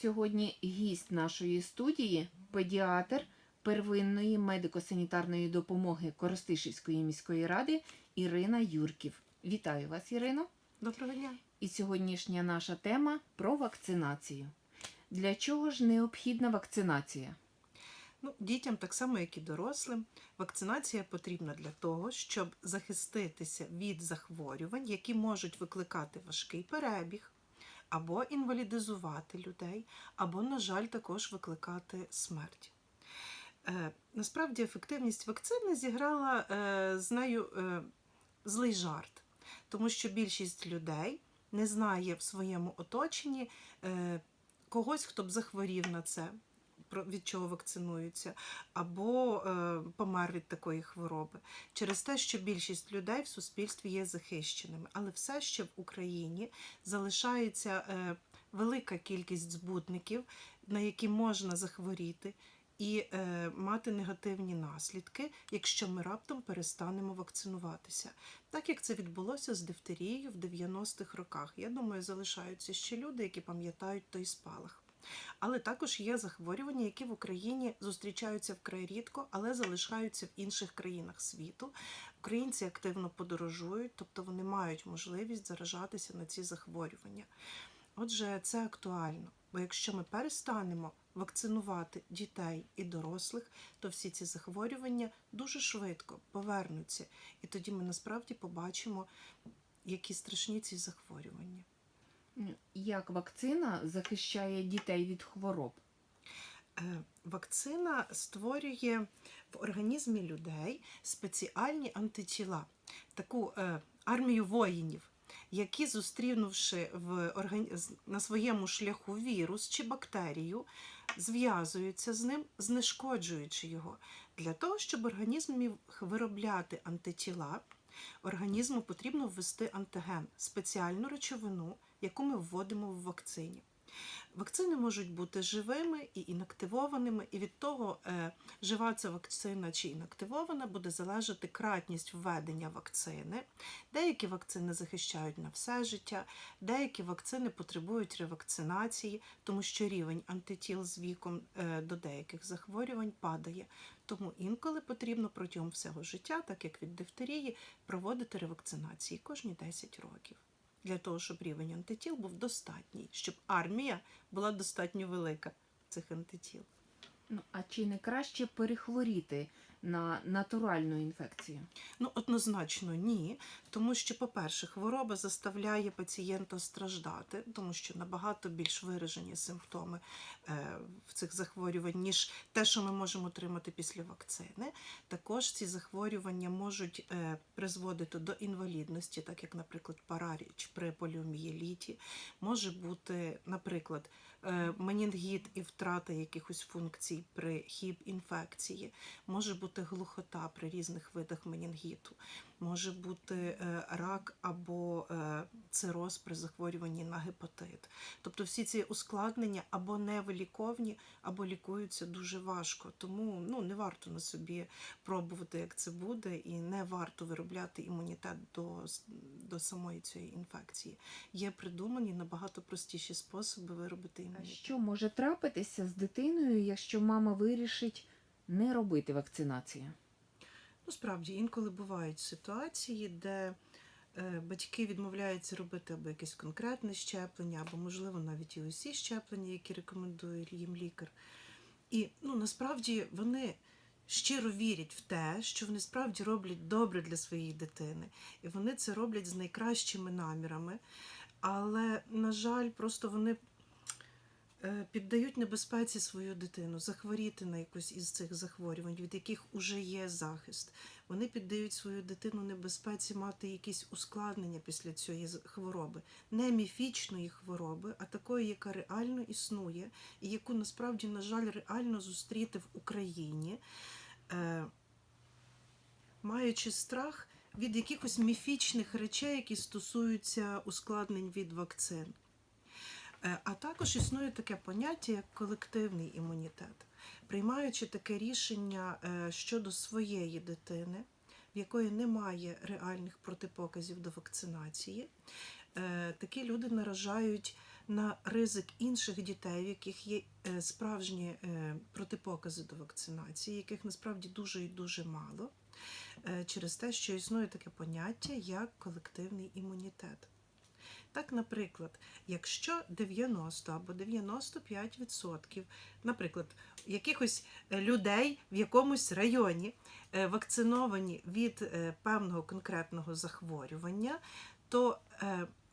Сьогодні гість нашої студії педіатр первинної медико-санітарної допомоги Коростишівської міської ради Ірина Юрків. Вітаю вас, Ірино! Доброго дня. І сьогоднішня наша тема про вакцинацію. Для чого ж необхідна вакцинація? Ну, дітям, так само як і дорослим, вакцинація потрібна для того, щоб захиститися від захворювань, які можуть викликати важкий перебіг, або інвалідизувати людей, або, на жаль, також викликати смерть. Е, насправді, ефективність вакцини зіграла е, з нею е, злий жарт, тому що більшість людей не знає в своєму оточенні когось, хто б захворів на це, від чого вакцинуються, або е, помер від такої хвороби, через те, що більшість людей в суспільстві є захищеними. Але все ще в Україні залишається е, велика кількість збутників, на які можна захворіти. І е, мати негативні наслідки, якщо ми раптом перестанемо вакцинуватися, так як це відбулося з дифтерією в 90-х роках. Я думаю, залишаються ще люди, які пам'ятають той спалах. Але також є захворювання, які в Україні зустрічаються вкрай рідко, але залишаються в інших країнах світу. Українці активно подорожують, тобто вони мають можливість заражатися на ці захворювання. Отже, це актуально, бо якщо ми перестанемо вакцинувати дітей і дорослих, то всі ці захворювання дуже швидко повернуться, і тоді ми насправді побачимо, які страшні ці захворювання. Як вакцина захищає дітей від хвороб? Е, Вакцина створює в організмі людей спеціальні антитіла, таку е, армію воїнів, які, зустрінувши в органі... на своєму шляху вірус чи бактерію, зв'язуються з ним, знешкоджуючи його. Для того, щоб організм міг виробляти антитіла, організму потрібно ввести антиген, спеціальну речовину, яку ми вводимо в вакцині. Вакцини можуть бути живими і інактивованими, і від того, е, жива ця вакцина чи інактивована, буде залежати кратність введення вакцини. Деякі вакцини захищають на все життя, деякі вакцини потребують ревакцинації, тому що рівень антитіл з віком е, до деяких захворювань падає. Тому інколи потрібно протягом всього життя, так як від дифтерії, проводити ревакцинації кожні 10 років для того, щоб рівень антитіл був достатній, щоб армія була достатньо велика цих антитіл. Ну, а чи не краще перехворіти на натуральну інфекцію? Ну, однозначно ні, тому що, по-перше, хвороба заставляє пацієнта страждати, тому що набагато більш виражені симптоми е, в цих захворювань, ніж те, що ми можемо отримати після вакцини. Також ці захворювання можуть е, призводити до інвалідності, так як, наприклад, параліч при поліомієліті, може бути, наприклад, е, менінгіт і втрата якихось функцій при хіб-інфекції, може бути глухота при різних видах менінгіту, може бути е, рак або е, цироз при захворюванні на гепатит. Тобто всі ці ускладнення або невиліковні, або лікуються дуже важко. Тому ну, не варто на собі пробувати, як це буде, і не варто виробляти імунітет до, до самої цієї інфекції. Є придумані набагато простіші способи виробити А що може трапитися з дитиною, якщо мама вирішить не робити вакцинацію? Ну, справді, інколи бувають ситуації, де е, батьки відмовляються робити або якесь конкретне щеплення, або, можливо, навіть і усі щеплення, які рекомендує їм лікар. І ну, насправді вони щиро вірять в те, що вони справді роблять добре для своєї дитини. І вони це роблять з найкращими намірами. Але, на жаль, просто вони піддають небезпеці свою дитину, захворіти на якусь із цих захворювань, від яких уже є захист. Вони піддають свою дитину небезпеці мати якісь ускладнення після цієї хвороби, не міфічної хвороби, а такої, яка реально існує, і яку насправді, на жаль, реально зустріти в Україні, е, маючи страх від якихось міфічних речей, які стосуються ускладнень від вакцин. Е, А також існує таке поняття, як колективний імунітет. Приймаючи таке рішення е, щодо своєї дитини, в якої немає реальних протипоказів до вакцинації, е, такі люди наражають на ризик інших дітей, в яких є справжні протипокази до вакцинації, яких насправді дуже і дуже мало, через те, що існує таке поняття як колективний імунітет. Так, наприклад, якщо 90 або 95%, наприклад, якихось е, людей в якомусь районі е, вакциновані від е, певного конкретного захворювання, то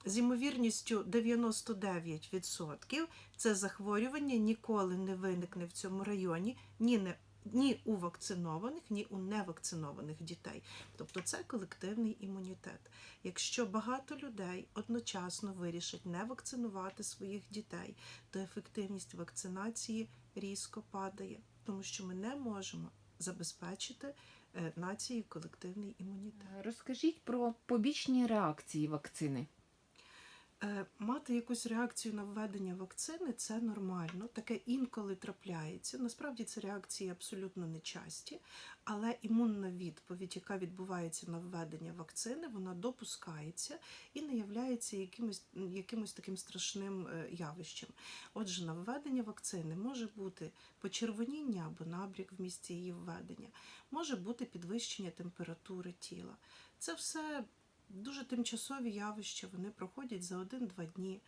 з ймовірністю 99% це захворювання ніколи не виникне в цьому районі ні, не, ні у вакцинованих, ні у невакцинованих дітей. Тобто це колективний імунітет. Якщо багато людей одночасно вирішать не вакцинувати своїх дітей, то ефективність вакцинації різко падає, тому що ми не можемо забезпечити е, нації колективний імунітет. Розкажіть про побічні реакції вакцини. Е, Мати якусь реакцію на введення вакцини це нормально, таке інколи трапляється. Насправді це реакції абсолютно нечасті, але імунна відповідь, яка відбувається на введення вакцини, вона допускається і не являється якимось, якимось таким страшним е, явищем. Отже, на введення вакцини може бути почервоніння або набряк в місці її введення, може бути підвищення температури тіла. Це все дуже тимчасові явища, вони проходять за один-два дні.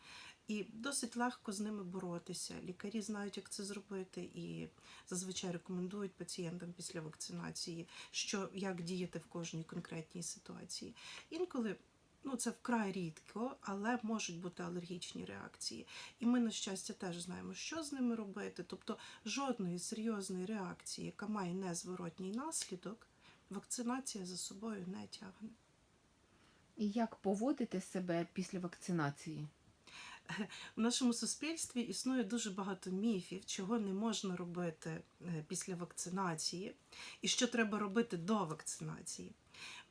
І досить легко з ними боротися. Лікарі знають, як це зробити, і зазвичай рекомендують пацієнтам після вакцинації, що як діяти в кожній конкретній ситуації. Інколи ну це вкрай рідко, але можуть бути алергічні реакції. І ми, на щастя, теж знаємо, що з ними робити. Тобто жодної серйозної реакції, яка має незворотній наслідок, вакцинація за собою не тягне. І як поводити себе після вакцинації? В нашому суспільстві існує дуже багато міфів, чого не можна робити е, після вакцинації, і що треба робити до вакцинації.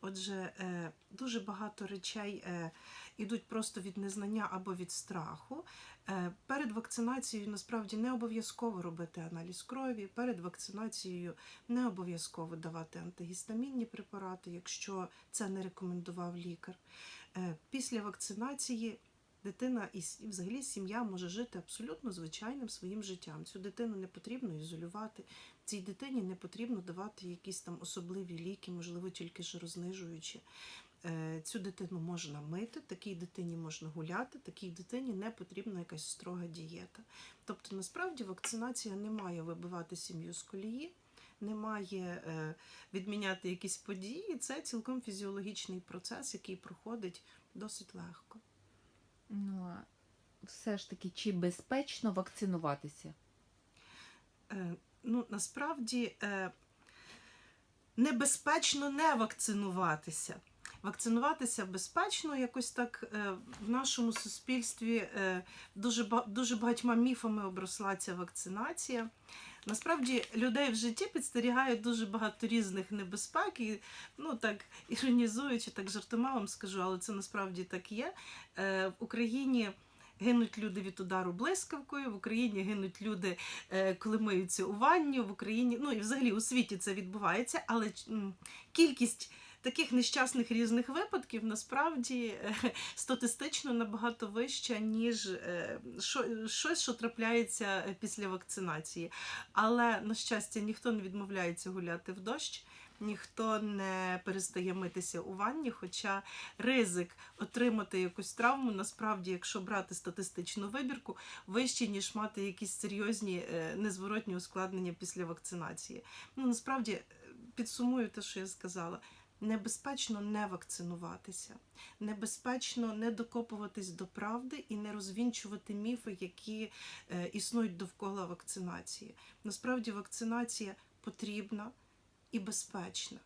Отже, е, дуже багато речей е, ідуть просто від незнання або від страху. Е, Перед вакцинацією насправді не обов'язково робити аналіз крові. Перед вакцинацією не обов'язково давати антигістамінні препарати, якщо це не рекомендував лікар. Е, Після вакцинації дитина і взагалі сім'я може жити абсолютно звичайним своїм життям. Цю дитину не потрібно ізолювати, цій дитині не потрібно давати якісь там особливі ліки, можливо, тільки жирознижуючі. Е, Цю дитину можна мити, такій дитині можна гуляти, такій дитині не потрібна якась строга дієта. Тобто, насправді, вакцинація не має вибивати сім'ю з колії, не має е, відміняти якісь події. Це цілком фізіологічний процес, який проходить досить легко. Ну, а все ж таки, чи безпечно вакцинуватися? Е, ну, насправді е, небезпечно не вакцинуватися. Вакцинуватися безпечно, якось так е, в нашому суспільстві дуже, дуже багатьма міфами обросла ця вакцинація. Насправді людей в житті підстерігають дуже багато різних небезпек, і ну так іронізуючи, так жартома вам скажу, але це насправді так є. Е, в Україні гинуть люди від удару блискавкою, в Україні гинуть люди, е, коли миються у ванню, в Україні, ну і взагалі у світі це відбувається, але кількість таких нещасних різних випадків насправді е, статистично набагато вища, ніж е, щось, що трапляється е, після вакцинації. Але, на щастя, ніхто не відмовляється гуляти в дощ. Ніхто не перестає митися у ванні, хоча ризик отримати якусь травму, насправді, якщо брати статистичну вибірку, вищий, ніж мати якісь серйозні незворотні ускладнення після вакцинації. Ну насправді підсумую те, що я сказала. Небезпечно не вакцинуватися, небезпечно не докопуватись до правди і не розвінчувати міфи, які е, існують довкола вакцинації. Насправді вакцинація потрібна і безпечна.